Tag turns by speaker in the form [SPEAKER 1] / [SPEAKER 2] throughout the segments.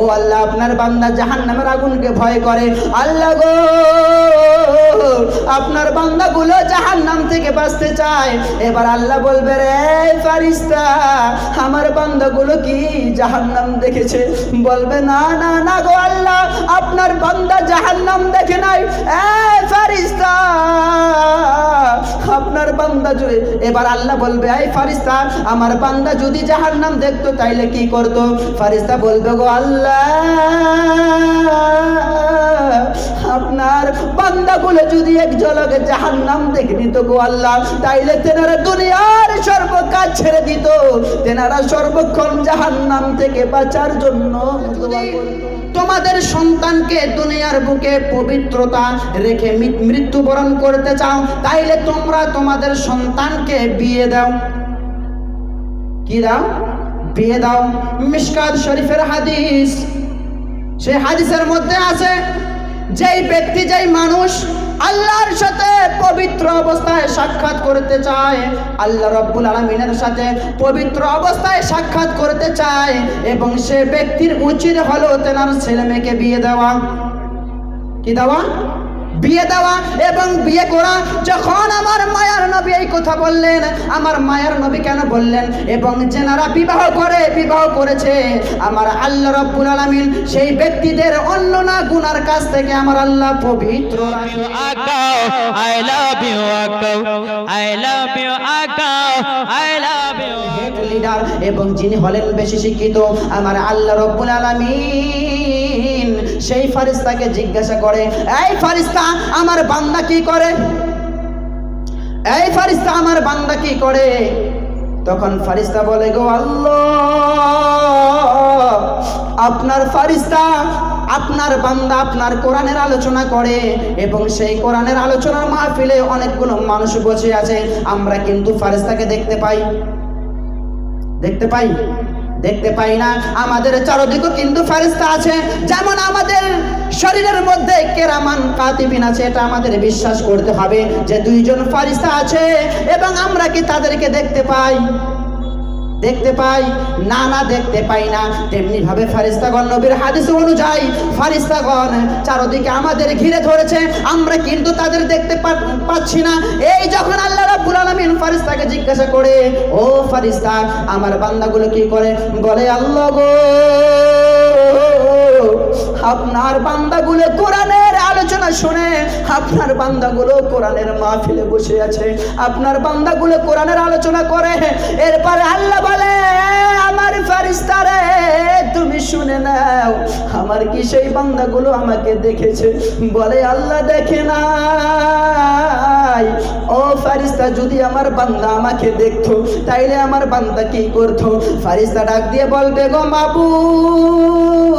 [SPEAKER 1] ও আল্লাহ, আপনার বান্দা জাহান্নামের আগুনকে ভয় করে। আল্লাহ গো, আপনার বান্দাগুলো জাহান্নাম থেকে বাঁচতে চায়। এবার আল্লাহ বলবে, রে ফারিস্তা, আমার বান্দাগুলো কি জাহান নাম দেখেছে? বলবে, না না না গো আল্লাহ, আপনার বান্দা জাহান নাম দেখে নাই। এ ফারিস্তা, আপনার বান্দা যদি এবার আল্লাহ বলবে, এই ফারিস্তা, আমার বান্দা যদি জাহান নাম দেখতো, তাইলে কি করতো? ফারিস্তা বলবে, গো আল্লাহ আপনার বান্দাগুলো যদি এক ঝলকে জাহান্নাম দেখে নিত গো আল্লাহ, তাইলে তেনারা দুনিয়ার সর্বকাজ ছেড়ে দিত। তেনারা সর্বক্ষণ জাহান্নাম থেকে বাঁচার জন্য তোমাদের সন্তানকে দুনিয়ার বুকে পবিত্রতা রেখে মৃত্যুবরণ করতে চাও, তাইলে তোমরা তোমাদের সন্তানকে বিয়ে দাও। কি দাও? বিয়ে দাও মিশকাত শরীফের হাদিস। সেই হাদিসের মধ্যে আছে, যেই ব্যক্তি, যেই মানুষ আল্লাহর সাথে পবিত্র অবস্থায় সাক্ষাৎ করতে চায়, আল্লাহ রব্বুল আলমিনের সাথে পবিত্র অবস্থায় সাক্ষাৎ করতে চায়, এবং সে ব্যক্তির উচিত হলো তেনার ছেলে মেয়েকে বিয়ে দেওয়া। কি দেওয়া? বিয়ে দেওয়া এবং বিয়ে করা যখন আমার মায়ার নবী এই কথা বললেন আমার মায়ার নবী কেন বললেন এবং যেনারা বিবাহ করে বিবাহ করেছে আমার আল্লাহ রব্বুল আলামিন সেই ব্যক্তিদের অন্য না গুনার কাছ থেকে আমার আল্লাহ পবিত্র রাখে।
[SPEAKER 2] Akao, I love you, Akao. I love you, Akao. I love you.
[SPEAKER 1] Head leader এবং যিনি হলেন বেশি শিক্ষিত আমার আল্লাহ রব্বুল আলামিন সেই ফারিস্তাকে জিজ্ঞাসা করে, এই ফারিস্তা, আমার বান্দা কি করে? এই ফারিস্তা, আমার বান্দা কি করে? তখন ফারিস্তা বলে, গো আল্লাহ, আপনার ফারিস্তা, আপনার বান্দা আপনার কোরআনের আলোচনা করে এবং সেই কোরআনের আলোচনার মাহফিলে অনেকগুলো মানুষ বসে আছে। আমরা কিন্তু ফারিস্তাকে দেখতে পাই। দেখতে পাই? দেখতে পাই না। আমাদের চারদিকে কিন্তু ফেরিস্তা আছে। যেমন আমাদের শরীরের মধ্যে কেরামান, কাতিবিন আছে, এটা আমাদের বিশ্বাস করতে হবে যে দুইজন ফারিস্তা আছে এবং আমরা কি তাদেরকে দেখতে পাই? দেখতে পাই, না না দেখতে পাই না। তেমনি ভাবে ফারিস্তাগণ নবীর হাদিস অনুযায়ী ফারিস্তাগণ চারদিকে আমাদের ঘিরে ধরেছে। আমরা কিন্তু তাদের দেখতে পাচ্ছি না। এই যখন আল্লাহ রাব্বুল আলামিন ফারিস্তাকে জিজ্ঞাসা করে, ও ফারিস্তা আমার বান্দাগুলো কি করে? বলে, আল্লাহ গো আপনার বান্দাগুলো কোরআনের আলোচনা শুনে, আপনার বান্দাগুলো কোরআনের মাহফিলে বসে আছে। আপনার বান্দাগুলো কোরআনের আলোচনা করে, এরপরে আল্লাহ বলে আমার ফারিস্তারে তুমি শুনে নাও, আমার কি সেই বান্দাগুলো আমাকে দেখেছে? বলে, আল্লাহ দেখে নাই। ও ফারিস্তা যদি আমার বান্দা আমাকে দেখতো, তাইলে আমার বান্দা কি করতো? ফারিস্তা ডাক দিয়ে বলবে, গো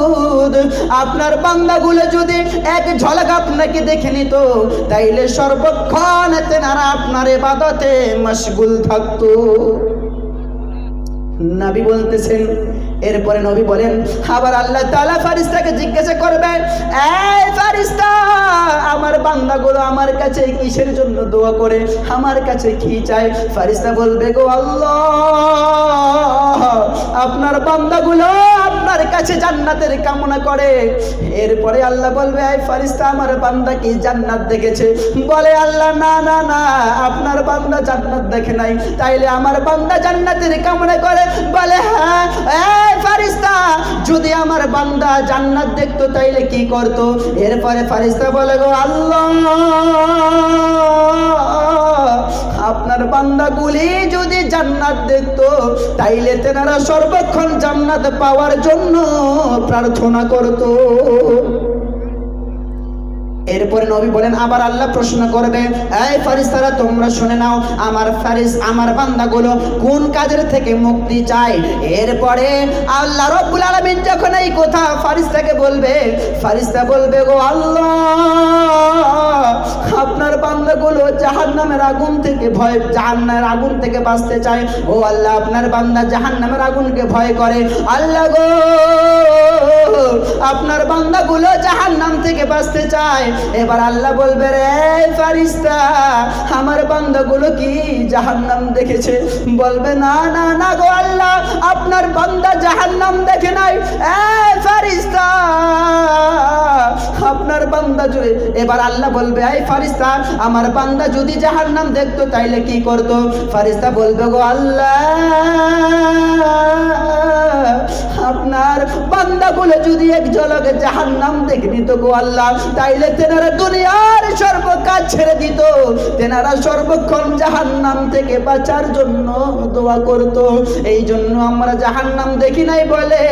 [SPEAKER 1] মাবুদ আপনার বান্দাগুলো যদি এক ঝলক আপনাকে দেখে নিত, তাইলে সর্বক্ষণ তেনারা আপনার এবাদতে মশগুল থাকত। নাবি বলতেছেন, এরপরে নবী বলেন, আবার আল্লাহ তালা ফারিস্তাকে জিজ্ঞাসা করবে এই ফারিস্তা কাছে কিসের জন্য দোয়া করে? আমার কাছে কি চায়? ফারিস্তা বলবে, গো আল্লাহ, আপনার বান্দাগুলো আপনার কাছে জান্নাতের কামনা করে। এরপরে আল্লাহ বলবে, এই ফারিস্তা, আমার বান্দা কি জান্নাত দেখেছে? বলে আল্লাহ, না না না, আপনার বান্দা জান্নাত দেখে নাই। তাইলে আমার বান্দা জান্নাতের কামনা করে? বলে হ্যাঁ এই ফারিস্তা, যদি আমার বান্দা জান্নাত দেখতো, তাইলে কি করতো? এরপরে ফারিস্তা বলে, গো আল্লাহ আপনার বান্দাগুলি যদি জান্নাত দেখত তাইলে তেনারা সর্বক্ষণ জান্নাত পাওয়ার জন্য প্রার্থনা করতো। এরপরে নবী বলেন, আবার আল্লাহ প্রশ্ন করবে এই ফারিস্তারা তোমরা শুনে নাও, আমার ফারিস আমার বান্দাগুলো কোন কাজের থেকে মুক্তি চায়? এরপরে আল্লাহ রব্বুল আলামিন যখন এই কথা ফারিস্তাকে বলবে ফারিস্তা বলবে, গো আল্লাহ, আপনার বান্দাগুলো জাহান্নামের আগুন থেকে ভয়, জাহান্নামের আগুন থেকে বাঁচতে চায়। ও আল্লাহ, আপনার বান্দা জাহান্নামের আগুনকে ভয় করে। আল্লাহ গো, আপনার বান্দাগুলো জাহান্নাম থেকে বাঁচতে চায়। এবার আল্লাহ বলবে, রে ফারিস্তা, আমার বান্দাগুলো কি জাহান্নাম দেখেছে? বলবে, না না না গো আল্লাহ, আপনার বান্দা জাহান্নাম দেখে নাই। এ ফারিস্তা এবার আল্লাহ বলবে, এই ফারিস্তা, আমার বান্দা যদি জাহান্নাম দেখতো, তাইলে কি করতো? ফারিস্তা বলবে, গো আল্লাহ, আপনার বান্দা বলে যদি এক জলকে যাহার নাম দেখে নিত গো আল্লাহ, তাইলে তেনারা দুনিয়ার সর্বকাজ ছেড়ে দিত। তেনারা সর্বক্ষণ জাহান্নাম থেকে বাঁচার জন্য দোয়া করত। এই জন্য আমরা জাহান্নাম দেখি নাই বলে।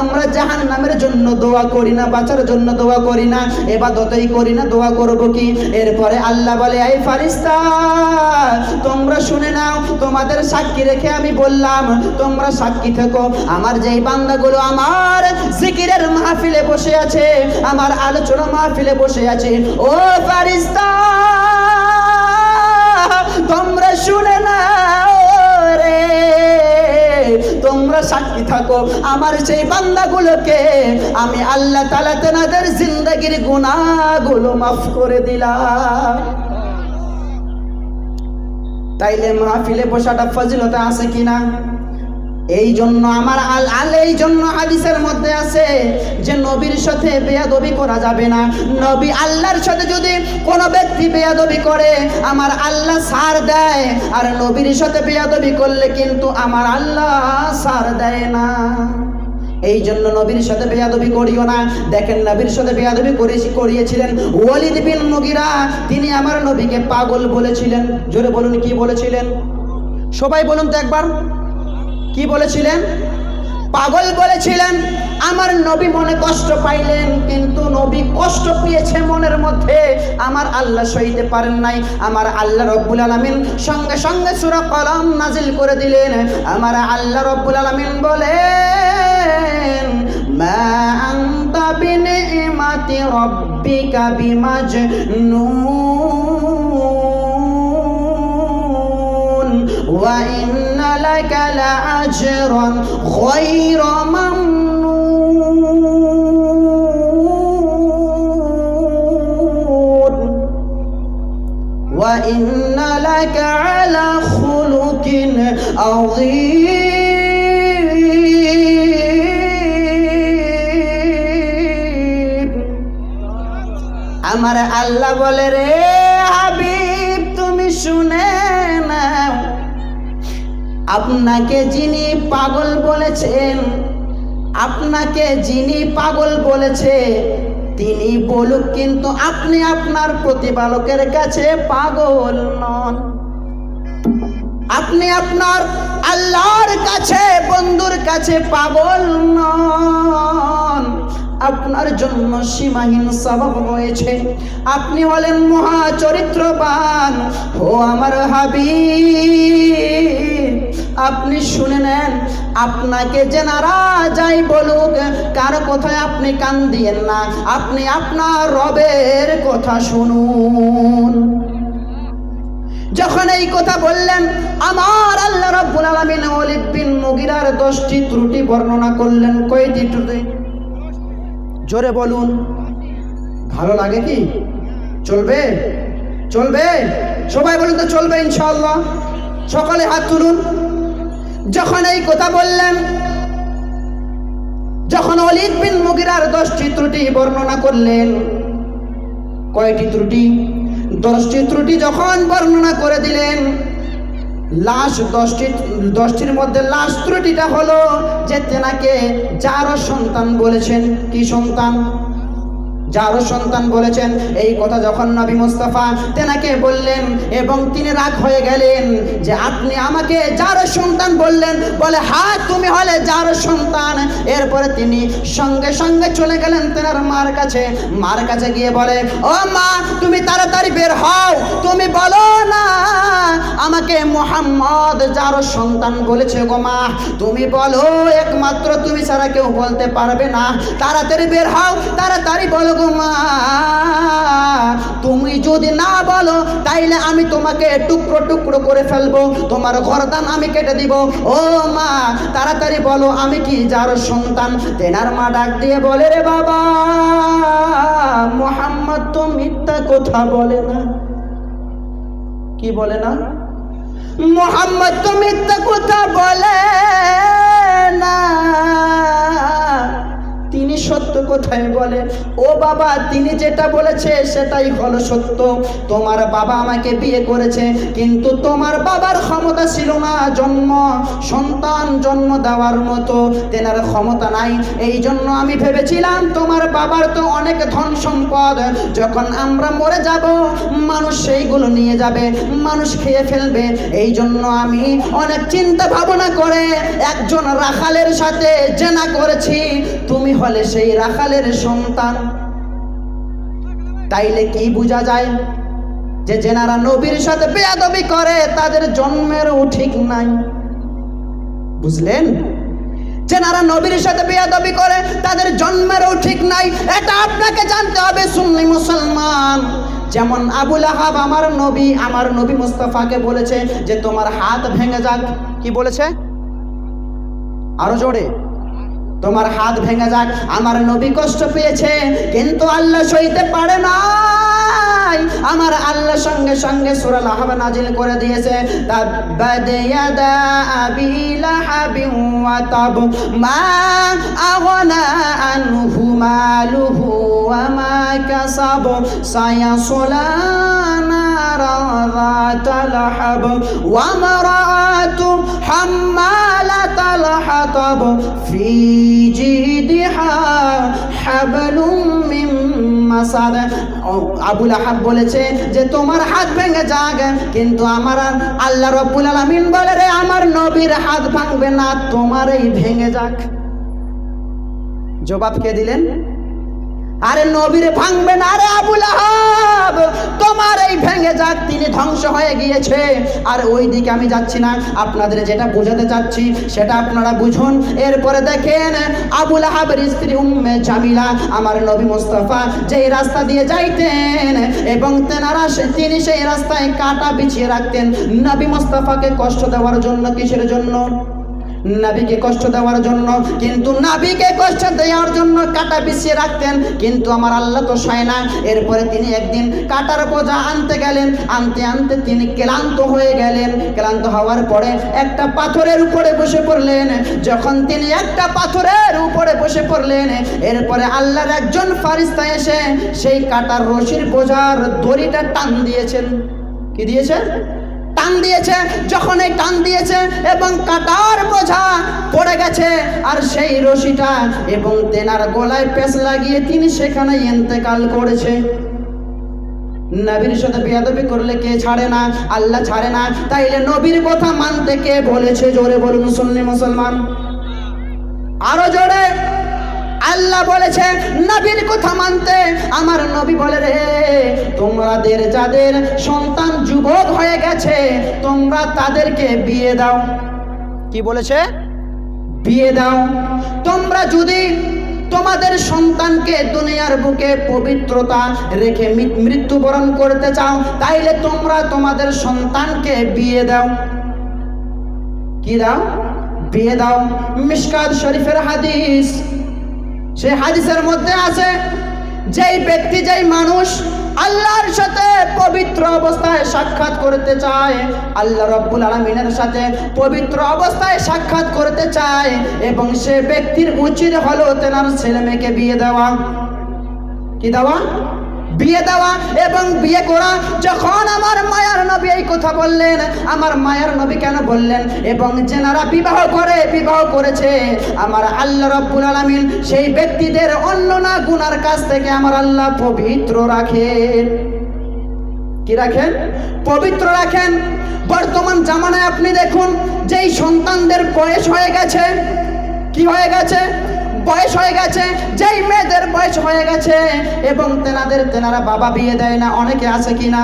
[SPEAKER 1] আমরা জাহান্নামের জন্য দোয়া করি না, বাঁচার জন্য দোয়া করি না, এবাদতই করি না, দোয়া করব কি? এরপরে আল্লাহ বলে, এই ফারিস্তা, তোমরা শুনে নাও, তোমাদের সাক্ষী রেখে আমি বললাম, তোমরা সাক্ষী থেকো। আমার যেই বান্দাগুলো আমার জিকিরের মাহফিলে বসে আছে, আমার আলোচনা মাহফিলে বসে আছে। ও ফারিস্তা তোমরা শুনে নাও রে। তোমরা সাক্ষী থাকো আমার সেই বান্দাগুলোকে। আমি আল্লাহ তালা তেনাদের জিন্দগির গুণাগুলো মাফ করে দিলাম। তাইলে মাহফিলে বসাটা ফজিলতে আছে কিনা? এই জন্য আমার আল আল এই জন্য হাদিসের মধ্যে আছে যে নবীর সাথে বেয়াদবি করা যাবে না। নবী আল্লাহর সাথে যদি কোনো ব্যক্তি বেয়াদবি করে, আমার আল্লাহ সার দেয়। আর নবীর সাথে বেয়াদবি করলে কিন্তু আমার আল্লাহ সার দেয় না। এই জন্য নবীর সাথে বেয়াদবি করিও না। দেখেন নবীর সাথে বেয়াদবি করেছি, করিয়েছিলেন ওয়ালিদ বিন মুগিরা তিনি আমার নবীকে পাগল বলেছিলেন। জোরে বলুন কি বলেছিলেন? সবাই বলুন তো একবার। কি বলেছিলেন? পাগল বলেছিলেন, আমার নবী মনে কষ্ট পাইলেন, কিন্তু নবী কষ্ট পেয়েছে মনের মধ্যে। আমার আল্লাহ সইতে পারেন নাই। আমার আল্লাহ রব্বুল আলামিন সঙ্গে সঙ্গে সূরা কলম নাজিল করে দিলেন। আমার আল্লাহ রব্বুল আলামিন বলেন, মা আনতা বিনিমাতি রব্বিকা ইন্না লাকা লাআজরান غير ممنون وإن لك على خلق عظيم আমার আল্লাহ বলে রে হাবিব তুমি শুনে নাও আপনাকে যিনি পাগল বলেছেন, আপনাকে যিনি পাগল বলেছে, তিনি বলুক কিন্তু আপনি আপনার প্রতিপালকের কাছে পাগল নন। আপনি আপনার আল্লাহর কাছে, বন্ধুর কাছে পাগল নন। আপনার জন্য সীমাহীন স্বভাব রয়েছে। আপনি হলেন মহা চরিত্রবান ও আমার হাবিব। আপনি শুনে নেন, আপনাকে যেনারা যাই বলুক, কার কথায় আপনি কান দিয়েন না, আপনি আপনার রবের কথা শুনুন। যখন এই কথা বললেন, আমার আল্লাহ রাব্বুল আলামিন ওয়ালিদ বিন মুগিরার 10টি ত্রুটি বর্ণনা করলেন। কয়টি ত্রুটি? জোরে বলুন। ভালো লাগে কি? চলবে? চলবে? সবাই বলুন তো চলবে ইনশাআল্লাহ। সকালে হাত তুলুন। যখন এই কথা বললেন, যখন অলিদ বিন মুগিরার দশটি ত্রুটি বর্ণনা করলেন, কয়টি ত্রুটি? দশটি ত্রুটি যখন বর্ণনা করে দিলেন, লাশ দশটি, দশটির মধ্যে লাশ ত্রুটিটা হলো যে তেনাকে যারও সন্তান বলেছেন, কি সন্তান? যারও সন্তান বলেছেন, এই কথা যখন নবী মুস্তাফা তেনাকে বললেন এবং তিনি রাগ হয়ে গেলেন যে আপনি আমাকে যারও সন্তান বললেন, বলে হ্যাঁ তুমি হলে যারও সন্তান। এরপরে তিনি সঙ্গে সঙ্গে চলে গেলেন তেনার মার কাছে। মার কাছে গিয়ে বলে, ও মা, তুমি তাড়াতাড়ি বের হও। তুমি বলো না, আমাকে মোহাম্মদ যারও সন্তান বলেছে গো মা। তুমি বলো, একমাত্র তুমি ছাড়া কেউ বলতে পারবে না। তাড়াতাড়ি বের হও, তাড়াতাড়ি বলো গো তুমি যদি না বলো, তাইলে আমি তোমাকে টুকরো টুকরো করে ফেলব। তোমার ঘরদান আমি কেটে দিব। ও মা, তাড়াতাড়ি বলো, আমি কি যার সন্তান? তেনার মা ডাক দিয়ে বলে, রে বাবা, মোহাম্মদ তো মিথ্যা কথা বলে না। কি বলে না? মোহাম্মদ তো মিথ্যা কথা বলে না। তিনি সত্য কোথায় বলে ও বাবা, তিনি যেটা বলেছে সেটাই হলো সত্য। তোমার বাবা আমাকে বিয়ে করেছে, কিন্তু তোমার বাবার ক্ষমতা ছিল না জন্ম, সন্তান জন্ম দেওয়ার মতো। তেনার ক্ষমতা নাই। এই জন্য আমি ভেবেছিলাম, তোমার বাবার তো অনেক ধন সম্পদ। যখন আমরা মরে যাব, মানুষ সেইগুলো নিয়ে যাবে, মানুষ খেয়ে ফেলবে। এই জন্য আমি অনেক চিন্তা ভাবনা করে একজন রাখালের সাথে জেনা করেছি। তুমি হলে সেই রাখালের সন্তান। তাইলে কি বোঝা যায় যে জেনারা নবীর সাথে বেয়াদবি করে, তাদের জন্মেরও ঠিক নাই। বুঝলেন? জেনারা নবীর সাথে বেয়াদবি করে, তাদের জন্মেরও ঠিক নাই। এটা আপনাকে জানতে হবে, সুন্নি মুসলমান। যেমন আবুল আহাব আমার নবী আমার নবী মুস্তাফাকে বলেছে যে, তোমার হাত ভেঙে যাক। কি বলেছে? আরও জোরে। তোমার হাত ভেঙে যাক, আমার নবী কষ্ট পেয়েছে, কিন্তু আল্লাহ সইতে পারে না আমার আল্লাহ সঙ্গে সঙ্গে সূরা লাহাব নাজিল করে দিয়েছে, তাব্বাদ ইয়াদা আবি তাব, মা ذات لهب وامرأته حمالة الحطب في جيدها حبل من মাসাদ আবুল আহাব বলেছে যে তোমার হাত ভেঙে যাক কিন্তু আমার আর আল্লাহ রব্বুল আলামিন বলে রে আমার নবীর হাত ভাঙবে না তোমার এই ভেঙে যাক জবাব কে দিলেন আরে নবীর ভাঙবে না আরে আবুল আহাব। তোমার এই ভেঙে যাক, তিনি ধ্বংস হয়ে গিয়েছে। আর ওই দিকে আমি যাচ্ছি না, আপনাদের যেটা বোঝাতে চাচ্ছি, সেটা আপনারা বুঝুন। এরপরে দেখেন, আবুল আহাবের স্ত্রী উম্মে জামিলা, আমার নবী মোস্তফা, যেই রাস্তা দিয়ে যাইতেন, এবং তেনারা তিনি সেই রাস্তায় কাটা বিছিয়ে রাখতেন। নবী মোস্তফাকে কষ্ট দেওয়ার জন্য, কিসের জন্য? নাবিকে কষ্ট দেওয়ার জন্য, কিন্তু নাবিকে কষ্ট দেওয়ার জন্য কাটা বিছিয়ে রাখতেন, কিন্তু আমার আল্লাহ তো সয় না। এরপরে তিনি একদিন কাটার বোঝা আনতে গেলেন, আনতে আনতে তিনি ক্লান্ত হয়ে গেলেন। ক্লান্ত হওয়ার পরে একটা পাথরের উপরে বসে পড়লেন। যখন তিনি একটা পাথরের উপরে বসে পড়লেন, এরপরে আল্লাহর একজন ফারিস্তা এসে সেই কাটার রশির বোঝার দড়িটা টান দিয়েছেন। কি দিয়েছে টান দিয়েছে যখন এই টান দিয়েছে এবং কাটার বোঝা পড়ে গেছে, আর সেই রশিটা এবং তেনার গলায় পেঁচ লাগিয়ে তিনি সেখানে ইন্তেকাল করেছে। নবীর সাথে বেয়াদবি করলে কে ছাড়ে না? আল্লাহ ছাড়ে না। তাইলে নবীর কথা মানতে কে বলেছে? জোরে বলুন, সুন্নি মুসলমান। আরও জোরে। আল্লাহ বলেছে, নবীর কথা মানতে আমার নবী বলে রে তোমাদের যাদের সন্তান যুবক হয়ে গেছে, তোমরা তাদেরকে বিয়ে দাও। কি বলেছে? বিয়ে দাও। তোমরা যদি তোমাদের সন্তানকে দুনিয়ার বুকে পবিত্রতা রেখে মৃত্যুবরণ করতে চাও, তাইলে তোমরা তোমাদের সন্তানকে বিয়ে দাও। কি দাও? বিয়ে দাও। মিশকাত শরীফের হাদিস সেই হাদিসের মধ্যে আছে, যেই ব্যক্তি, যেই মানুষ আল্লাহর সাথে পবিত্র অবস্থায় সাক্ষাৎ করতে চায়। আল্লাহ রব্বুল আলমিনের সাথে পবিত্র অবস্থায় সাক্ষাৎ করতে চায় এবং সে ব্যক্তির উচিত হলো তেনার ছেলে মেয়েকে বিয়ে দেওয়া। কি দেওয়া? বিয়ে দেওয়া এবং বিয়ে করা, যখন আমার মায়ার নবী এই কথা বললেন, আমার মায়ার নবী কেন বললেন? এবং যেনারা বিবাহ করে, বিবাহ করেছে, আমার আল্লাহ রব্বুল আলামিন সেই ব্যক্তিদের অন্য না গুনার কাছ থেকে আমার আল্লাহ পবিত্র রাখেন। কি রাখেন? পবিত্র রাখেন। বর্তমান জামানায় আপনি দেখুন, যেই সন্তানদের বয়স হয়ে গেছে, কি হয়ে গেছে? বয়স হয়ে গেছে, যেই মেয়েদের বয়স হয়ে গেছে, এবং তেনাদের, তেনারা বাবা বিয়ে দেয় না, অনেকে আছে কি না?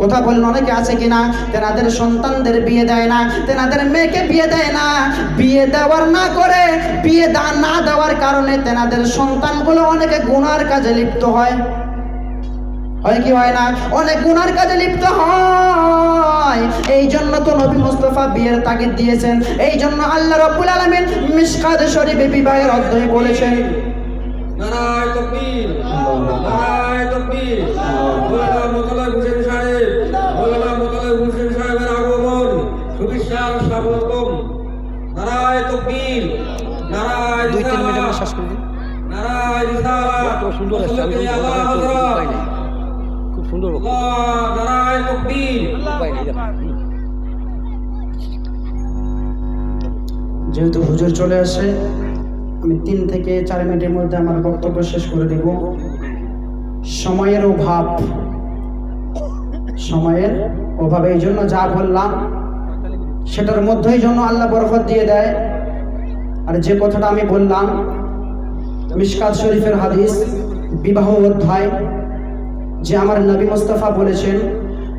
[SPEAKER 1] কথা বলেন, অনেকে আছে কিনা তেনাদের সন্তানদের বিয়ে দেয় না, তেনাদের মেয়েকে বিয়ে দেয় না। বিয়ে দেওয়ার না করে, বিয়ে দা, না দেওয়ার কারণে তেনাদের সন্তানগুলো অনেকে গুনার কাজে লিপ্ত হয়। হয় কি হয় না? অনেক গুনার কাজে লিপ্ত হয়। এই জন্য তো নবী মুস্তফা বিয়ের তাগিদ দিয়েছেন। এই জন্য আল্লাহ রব্বুল আলামিন মিশকাত শরীফে বিবাহের অধ্যায় বলেছেন।
[SPEAKER 3] নারায় নারায় নারায় নারায়
[SPEAKER 1] দুই তিন
[SPEAKER 3] রিসালাত,
[SPEAKER 1] শেষ করে দিন।
[SPEAKER 4] সুন্দর
[SPEAKER 1] যেহেতু হুজুর চলে আসে। আমি তিন থেকে চার মিনিটের মধ্যে আমার বক্তব্য শেষ করে দেব। সময়ের অভাব। সময়ের অভাবে এই জন্য যা বললাম, সেটার মধ্যেই জন্য আল্লাহ বরকত দিয়ে দেয়। আর যে কথাটা আমি বললাম, মিশকাত শরীফের হাদিস, বিবাহ অধ্যায়, যে আমার নবী মুস্তাফা বলেছেন,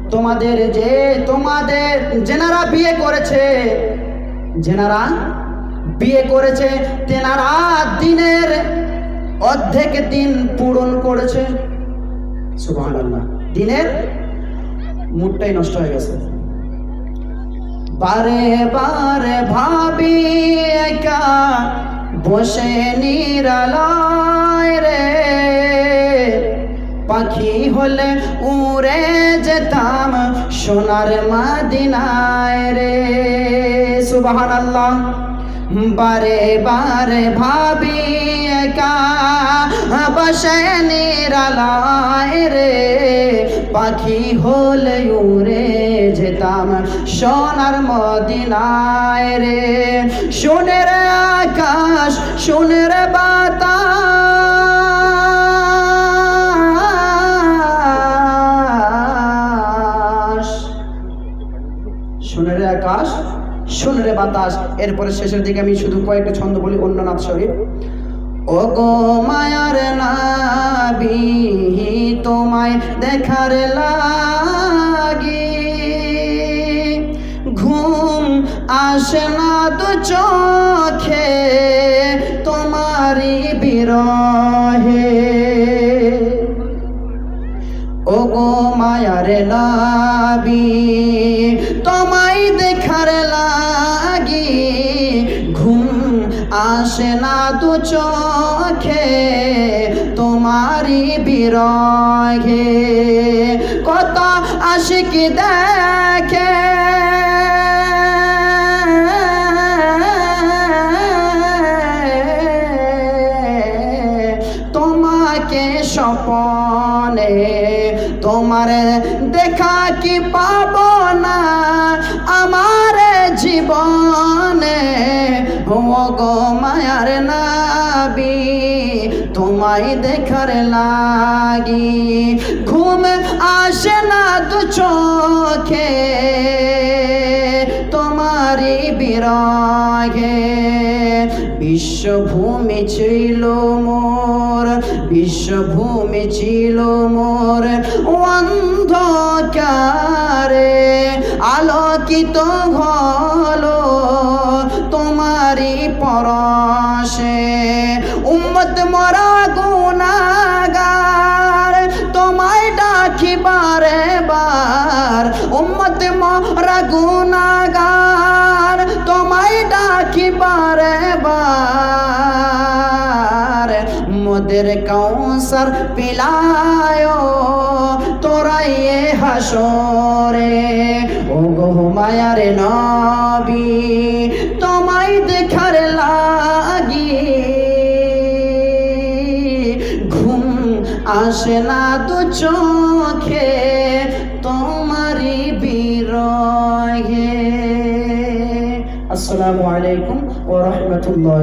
[SPEAKER 1] তোমাদের যে, তোমাদের, যেনারা বিয়ে করেছে, যেনারা বিয়ে করেছে, তেনারা দিনের অর্ধেক দিন পূরণ করেছে। দিনের মুডটাই নষ্ট হয়ে গেছে। বারে বারে ভাবি একা, বসে নিরালয় রে। পাখি হলে উড়ে যেতাম সোনার মাদিনায় রে। সুবাহান আল্লাহ বারে বারে ভাবি একা, বসে নিরালয় রে। পাখি হলে উড়ে যেতাম সোনার মদিনায় রে। সোনের আকাশ শুনে সোনের বাতাস। সোনের আকাশ? সোনের বাতাস, এরপরে শেষের দিকে আমি শুধু কয়েকটা ছন্দ বলি অন্য নাথ শরীফ। ও গো মায়ার নাবি, তোমায় দেখার লাগি। ঘুম আসে না দু চোখে তোমারি বিরহে। ও গো মায়ার লাবি আসে না দু চোখে তোমারি বিরহে কত আশিকি দেখে। তোমাকে স্বপনে তোমার দেখা কি পাব না? গো মায়ার নাবি, তোমায় দেখার লাগি। ঘুম আসে না দু চোখে তোমারি বিরহে। বিশ্বভূমি ছিল মোর, বিশ্বভূমি ছিল মোর অন্ধকারে। আলোকিত হলো পরশে। উম্মত মরা গুনাগার তোমায় ডাকি বারে বার উম্মত মরা গুনাগার তোমায় ডাকি বারে বার মোদের কৌসর পিলায় তোরাইয়ে হাসরে ও গো মায়ার নবী লাগি। ঘুম আসে না তো চোখে তোমারি বিরহে। আসসালামু আলাইকুম ও রাহমাতুল্লাহ।